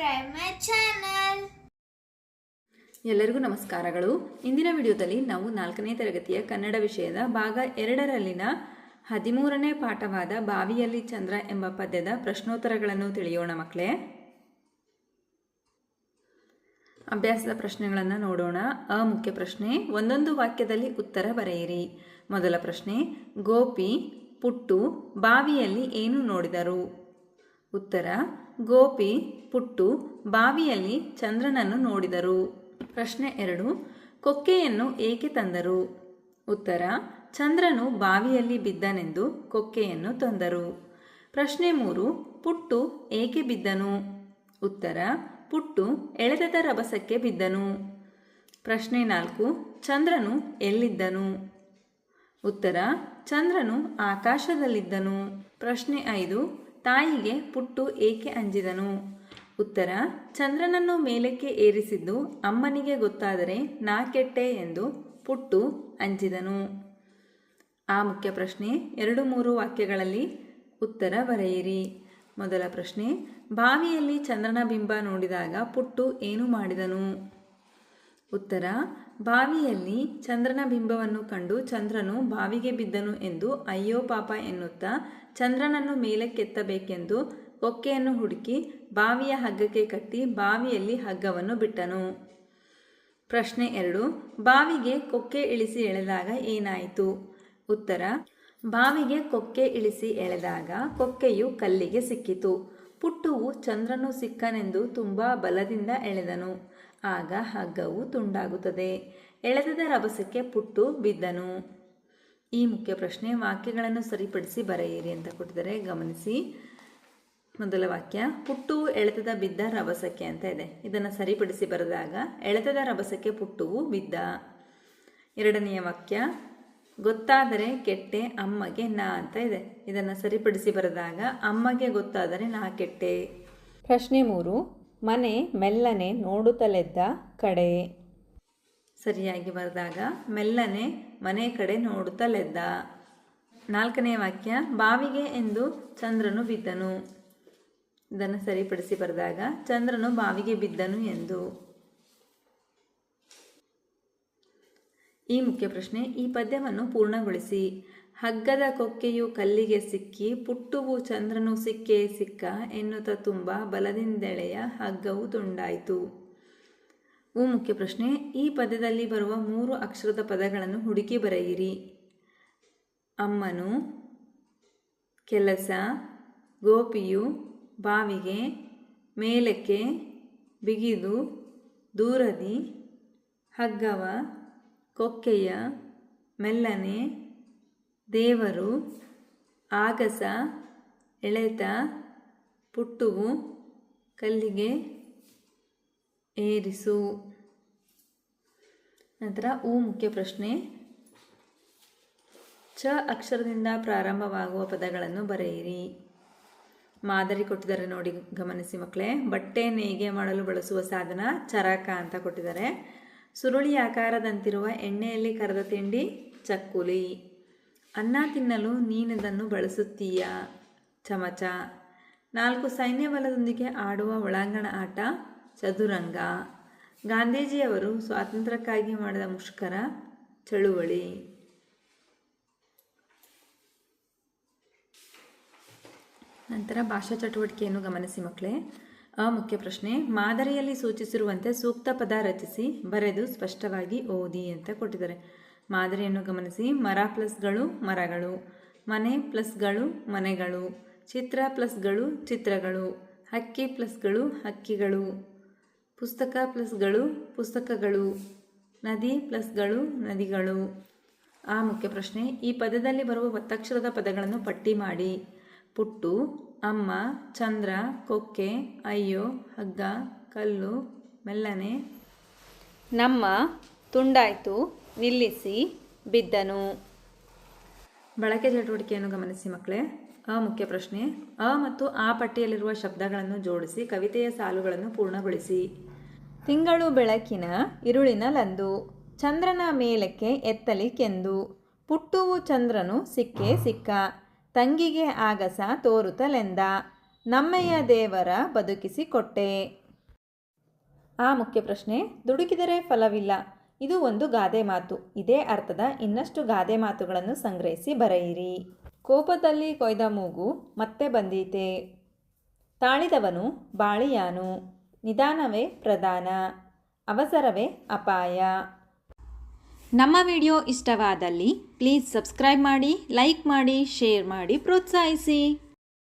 subscribe ಮೈ. ಎಲ್ಲರಿಗೂ ನಮಸ್ಕಾರಗಳು. ಇಂದಿನ ವಿಡಿಯೋದಲ್ಲಿ ನಾವು ನಾಲ್ಕನೇ ತರಗತಿಯ ಕನ್ನಡ ವಿಷಯದ ಭಾಗ ಎರಡರಲ್ಲಿನ ಹದಿಮೂರನೇ ಪಾಠವಾದ ಬಾವಿಯಲ್ಲಿ ಚಂದ್ರ ಎಂಬ ಪದ್ಯದ ಪ್ರಶ್ನೋತ್ತರಗಳನ್ನು ತಿಳಿಯೋಣ ಮಕ್ಕಳೇ. ಅಭ್ಯಾಸದ ಪ್ರಶ್ನೆಗಳನ್ನು ನೋಡೋಣ. ಅ ಮುಖ್ಯ ಪ್ರಶ್ನೆ, ಒಂದೊಂದು ವಾಕ್ಯದಲ್ಲಿ ಉತ್ತರ ಬರೆಯಿರಿ. ಮೊದಲ ಪ್ರಶ್ನೆ, ಗೋಪಿ ಪುಟ್ಟು ಬಾವಿಯಲ್ಲಿ ಏನು ನೋಡಿದರು? ಉತ್ತರ, ಗೋಪಿ, ಪುಟ್ಟು, ಬಾವಿಯಲ್ಲಿ ಚಂದ್ರನನ್ನು ನೋಡಿದರು. ಪ್ರಶ್ನೆ ಎರಡು, ಕೊಕ್ಕೆಯನ್ನು ಏಕೆ ತಂದರು? ಉತ್ತರ, ಚಂದ್ರನು ಬಾವಿಯಲ್ಲಿ ಬಿದ್ದನೆಂದು ಕೊಕ್ಕೆಯನ್ನು ತಂದರು. ಪ್ರಶ್ನೆ ಮೂರು, ಪುಟ್ಟು ಏಕೆ ಬಿದ್ದನು? ಉತ್ತರ, ಪುಟ್ಟು ಎಳೆದದ ರಭಸಕ್ಕೆ ಬಿದ್ದನು. ಪ್ರಶ್ನೆ ನಾಲ್ಕು, ಚಂದ್ರನು ಎಲ್ಲಿದ್ದನು? ಉತ್ತರ, ಚಂದ್ರನು ಆಕಾಶದಲ್ಲಿದ್ದನು. ಪ್ರಶ್ನೆ ಐದು ತಾಯಿಗೆ ಪುಟ್ಟು ಏಕೆ ಅಂಜಿದನು? ಉತ್ತರ, ಚಂದ್ರನನ್ನು ಮೇಲಕ್ಕೆ ಏರಿಸಿದ್ದು ಅಮ್ಮನಿಗೆ ಗೊತ್ತಾದರೆ ನಾ ಕೆಟ್ಟೆ ಎಂದು ಪುಟ್ಟು ಅಂಜಿದನು. ಆ ಮುಖ್ಯ ಪ್ರಶ್ನೆ ಎರಡು ಮೂರು ವಾಕ್ಯಗಳಲ್ಲಿ ಉತ್ತರ ಬರೆಯಿರಿ. ಮೊದಲ ಪ್ರಶ್ನೆ, ಬಾವಿಯಲ್ಲಿ ಚಂದ್ರನ ಬಿಂಬ ನೋಡಿದಾಗ ಪುಟ್ಟು ಏನು ಮಾಡಿದನು? ಉತ್ತರ, ಬಾವಿಯಲ್ಲಿ ಚಂದ್ರನ ಬಿಂಬವನ್ನು ಕಂಡು ಚಂದ್ರನು ಬಾವಿಗೆ ಬಿದ್ದನು ಎಂದು ಅಯ್ಯೋ ಪಾಪ ಎನ್ನುತ್ತಾ ಚಂದ್ರನನ್ನು ಮೇಲಕ್ಕೆತ್ತಬೇಕೆಂದು ಕೊಕ್ಕೆಯನ್ನು ಹುಡುಕಿ ಬಾವಿಯ ಹಗ್ಗಕ್ಕೆ ಕಟ್ಟಿ ಬಾವಿಯಲ್ಲಿ ಹಗ್ಗವನ್ನು ಬಿಟ್ಟನು. ಪ್ರಶ್ನೆ ಎರಡು, ಬಾವಿಗೆ ಕೊಕ್ಕೆ ಇಳಿಸಿ ಎಳೆದಾಗ ಏನಾಯಿತು? ಉತ್ತರ, ಬಾವಿಗೆ ಕೊಕ್ಕೆ ಇಳಿಸಿ ಎಳೆದಾಗ ಕೊಕ್ಕೆಯು ಕಲ್ಲಿಗೆ ಸಿಕ್ಕಿತು. ಪುಟ್ಟುವು ಚಂದ್ರನು ಸಿಕ್ಕನೆಂದು ತುಂಬ ಬಲದಿಂದ ಎಳೆದನು. ಆಗ ಹಗ್ಗವು ತುಂಡಾಗುತ್ತದೆ. ಎಳೆದದ ರಭಸಕ್ಕೆ ಪುಟ್ಟು ಬಿದ್ದನು. ಈ ಮುಖ್ಯ ಪ್ರಶ್ನೆ ವಾಕ್ಯಗಳನ್ನು ಸರಿಪಡಿಸಿ ಬರೆಯಿರಿ ಅಂತ ಕೊಟ್ಟಿದ್ದಾರೆ. ಗಮನಿಸಿ. ಮೊದಲ ವಾಕ್ಯ, ಪುಟ್ಟು ಎಳೆತದ ಬಿದ್ದ ರಭಸಕ್ಕೆ ಅಂತ ಇದೆ. ಇದನ್ನು ಸರಿಪಡಿಸಿ ಬರೆದಾಗ, ಎಳೆತದ ರಭಸಕ್ಕೆ ಪುಟ್ಟುವು ಬಿದ್ದ. ಎರಡನೆಯ ವಾಕ್ಯ, ಗೊತ್ತಾದರೆ ಕೆಟ್ಟೆ ಅಮ್ಮಗೆ ನಾ ಅಂತ ಇದೆ. ಇದನ್ನು ಸರಿಪಡಿಸಿ ಬರೆದಾಗ, ಅಮ್ಮಗೆ ಗೊತ್ತಾದರೆ ನಾ ಕೆಟ್ಟೆ. ಪ್ರಶ್ನೆ ಮೂರು ಮನೆ ಮೆಲ್ಲನೆ ನೋಡುತ್ತಲೆದ್ದ ಕಡೆ ಸರಿಯಾಗಿ ಬರೆದಾಗ, ಮೆಲ್ಲನೆ ಮನೆ ಕಡೆ ನೋಡುತ್ತಲೆದ್ದ. ನಾಲ್ಕನೇ ವಾಕ್ಯ, ಬಾವಿಗೆ ಎಂದು ಚಂದ್ರನು ಬಿದ್ದನು. ಇದನ್ನು ಸರಿಪಡಿಸಿ ಬರೆದಾಗ, ಚಂದ್ರನು ಬಾವಿಗೆ ಬಿದ್ದನು ಎಂದು. ಈ ಮುಖ್ಯ ಪ್ರಶ್ನೆ, ಈ ಪದ್ಯವನ್ನು ಪೂರ್ಣಗೊಳಿಸಿ. ಹಗ್ಗದ ಕೊಕ್ಕೆಯು ಕಲ್ಲಿಗೆ ಸಿಕ್ಕಿ, ಪುಟ್ಟುವು ಚಂದ್ರನು ಸಿಕ್ಕೇ ಸಿಕ್ಕ ಎನ್ನುತ್ತ ತುಂಬ ಬಲದಿಂದೆಳೆಯ ಹಗ್ಗವು ತುಂಡಾಯಿತು. ಓ, ಮುಖ್ಯ ಪ್ರಶ್ನೆ. ಈ ಪದ್ಯದಲ್ಲಿ ಬರುವ ಮೂರು ಅಕ್ಷರದ ಪದಗಳನ್ನು ಹುಡುಕಿ ಬರೆಯಿರಿ. ಅಮ್ಮನು, ಕೆಲಸ, ಗೋಪಿಯು, ಬಾವಿಗೆ, ಮೇಲಕ್ಕೆ, ಬಿಗಿದು, ದೂರದಿ, ಹಗ್ಗವ, ಕೊಕ್ಕೆಯ, ಮೆಲ್ಲನೆ ದೇವರು ಆಗಸ, ಎಳೆತ, ಪುಟ್ಟುವು, ಕಲ್ಲಿಗೆ ಏರಿಸು. ನಂತರ ಉ ಮುಖ್ಯ ಪ್ರಶ್ನೆ. ಚ ಅಕ್ಷರದಿಂದ ಪ್ರಾರಂಭವಾಗುವ ಪದಗಳನ್ನು ಬರೆಯಿರಿ. ಮಾದರಿ ಕೊಟ್ಟಿದ್ದಾರೆ ನೋಡಿ, ಗಮನಿಸಿ ಮಕ್ಕಳೇ. ಬಟ್ಟೆ ನೇಯ್ಗೆ ಮಾಡಲು ಬಳಸುವ ಸಾಧನ ಚರಕ ಅಂತ ಕೊಟ್ಟಿದ್ದಾರೆ. ಸುರುಳಿ ಆಕಾರದಂತಿರುವ ಎಣ್ಣೆಯಲ್ಲಿ ಕರೆದ ತಿಂಡಿ ಚಕ್ಕುಲಿ. ಅನ್ನ ತಿನ್ನಲು ನೀನದನ್ನು ಬಳಸುತ್ತೀಯ? ಚಮಚ. ನಾಲ್ಕು ಸೈನ್ಯ ಬಲದೊಂದಿಗೆ ಆಡುವ ಒಳಾಂಗಣ ಆಟ, ಚದುರಂಗ. ಗಾಂಧೀಜಿಯವರು ಸ್ವಾತಂತ್ರ್ಯಕ್ಕಾಗಿ ಮಾಡಿದ ಮುಷ್ಕರ, ಚಳುವಳಿ. ನಂತರ ಭಾಷಾ ಚಟುವಟಿಕೆಯನ್ನು ಗಮನಿಸಿ ಮಕ್ಕಳೇ. ಅ, ಮುಖ್ಯ ಪ್ರಶ್ನೆ. ಮಾದರಿಯಲ್ಲಿ ಸೂಚಿಸಿರುವಂತೆ ಸೂಕ್ತ ಪದ ರಚಿಸಿ, ಬರೆದು ಸ್ಪಷ್ಟವಾಗಿ ಓದಿ ಅಂತ ಕೊಟ್ಟಿದ್ದಾರೆ. ಮಾದರಿಯನ್ನು ಗಮನಿಸಿ. ಮರ ಪ್ಲಸ್ಗಳು ಮರಗಳು. ಮನೆ ಪ್ಲಸ್ಗಳು ಮನೆಗಳು. ಚಿತ್ರ ಪ್ಲಸ್ಗಳು ಚಿತ್ರಗಳು. ಹಕ್ಕಿ ಪ್ಲಸ್ಗಳು ಹಕ್ಕಿಗಳು. ಪುಸ್ತಕ ಪ್ಲಸ್ಗಳು ಪುಸ್ತಕಗಳು. ನದಿ ಪ್ಲಸ್ಗಳು ನದಿಗಳು. ಆ ಮುಖ್ಯ ಪ್ರಶ್ನೆ, ಈ ಪದದಲ್ಲಿ ಬರುವ ಒತ್ತಕ್ಷರದ ಪದಗಳನ್ನು ಪಟ್ಟಿ ಮಾಡಿ. ಪುಟ್ಟು, ಅಮ್ಮ, ಚಂದ್ರ, ಕೊಕ್ಕೆ, ಅಯ್ಯೋ, ಹಗ್ಗ, ಕಲ್ಲು, ಮೆಲ್ಲನೆ. ನಮ್ಮ, ತುಂಡಾಯ್ತು. ನಿಲ್ಲಿಸಿ ಬಿದ್ದನು. ಬಳಕೆ ಚಟುವಟಿಕೆಯನ್ನು ಗಮನಿಸಿ ಮಕ್ಕಳೇ ಅ ಮುಖ್ಯ ಪ್ರಶ್ನೆ ಅ ಮತ್ತು ಆ ಪಟ್ಟಿಯಲ್ಲಿರುವ ಶಬ್ದಗಳನ್ನು ಜೋಡಿಸಿ ಕವಿತೆಯ ಸಾಲುಗಳನ್ನು ಪೂರ್ಣಗೊಳಿಸಿ. ತಿಂಗಳು ಬೆಳಕಿನ ಇರುಳಿನ ಲಂದು ಚಂದ್ರನ ಮೇಲಕ್ಕೆ ಎತ್ತಲಿಕ್ಕೆಂದು ಪುಟ್ಟುವು ಚಂದ್ರನು ಸಿಕ್ಕೇ ಸಿಕ್ಕ ತಂಗಿಗೆ ಆಗಸ ತೋರುತ್ತಲೆಂದ ನಮ್ಮಯ್ಯ ದೇವರ ಬದುಕಿಸಿಕೊಟ್ಟೆ ಆ ಮುಖ್ಯ ಪ್ರಶ್ನೆ ದುಡುಕಿದರೆ ಫಲವಿಲ್ಲ ಇದು ಒಂದು ಗಾದೆ ಮಾತು. ಇದೇ ಅರ್ಥದ ಇನ್ನಷ್ಟು ಗಾದೆ ಮಾತುಗಳನ್ನು ಸಂಗ್ರಹಿಸಿ ಬರೆಯಿರಿ. ಕೋಪದಲ್ಲಿ ಕೊಯ್ದ ಮೂಗು ಮತ್ತೆ ಬಂದೀತೆ. ತಾಳಿದವನು ಬಾಳಿಯಾನು. ನಿಧಾನವೇ ಪ್ರಧಾನ. ಅವಸರವೇ ಅಪಾಯ. ನಮ್ಮ ವಿಡಿಯೋ ಇಷ್ಟವಾದಲ್ಲಿ ಪ್ಲೀಸ್ ಸಬ್ಸ್ಕ್ರೈಬ್ ಮಾಡಿ, ಲೈಕ್ ಮಾಡಿ, ಶೇರ್ ಮಾಡಿ, ಪ್ರೋತ್ಸಾಹಿಸಿ.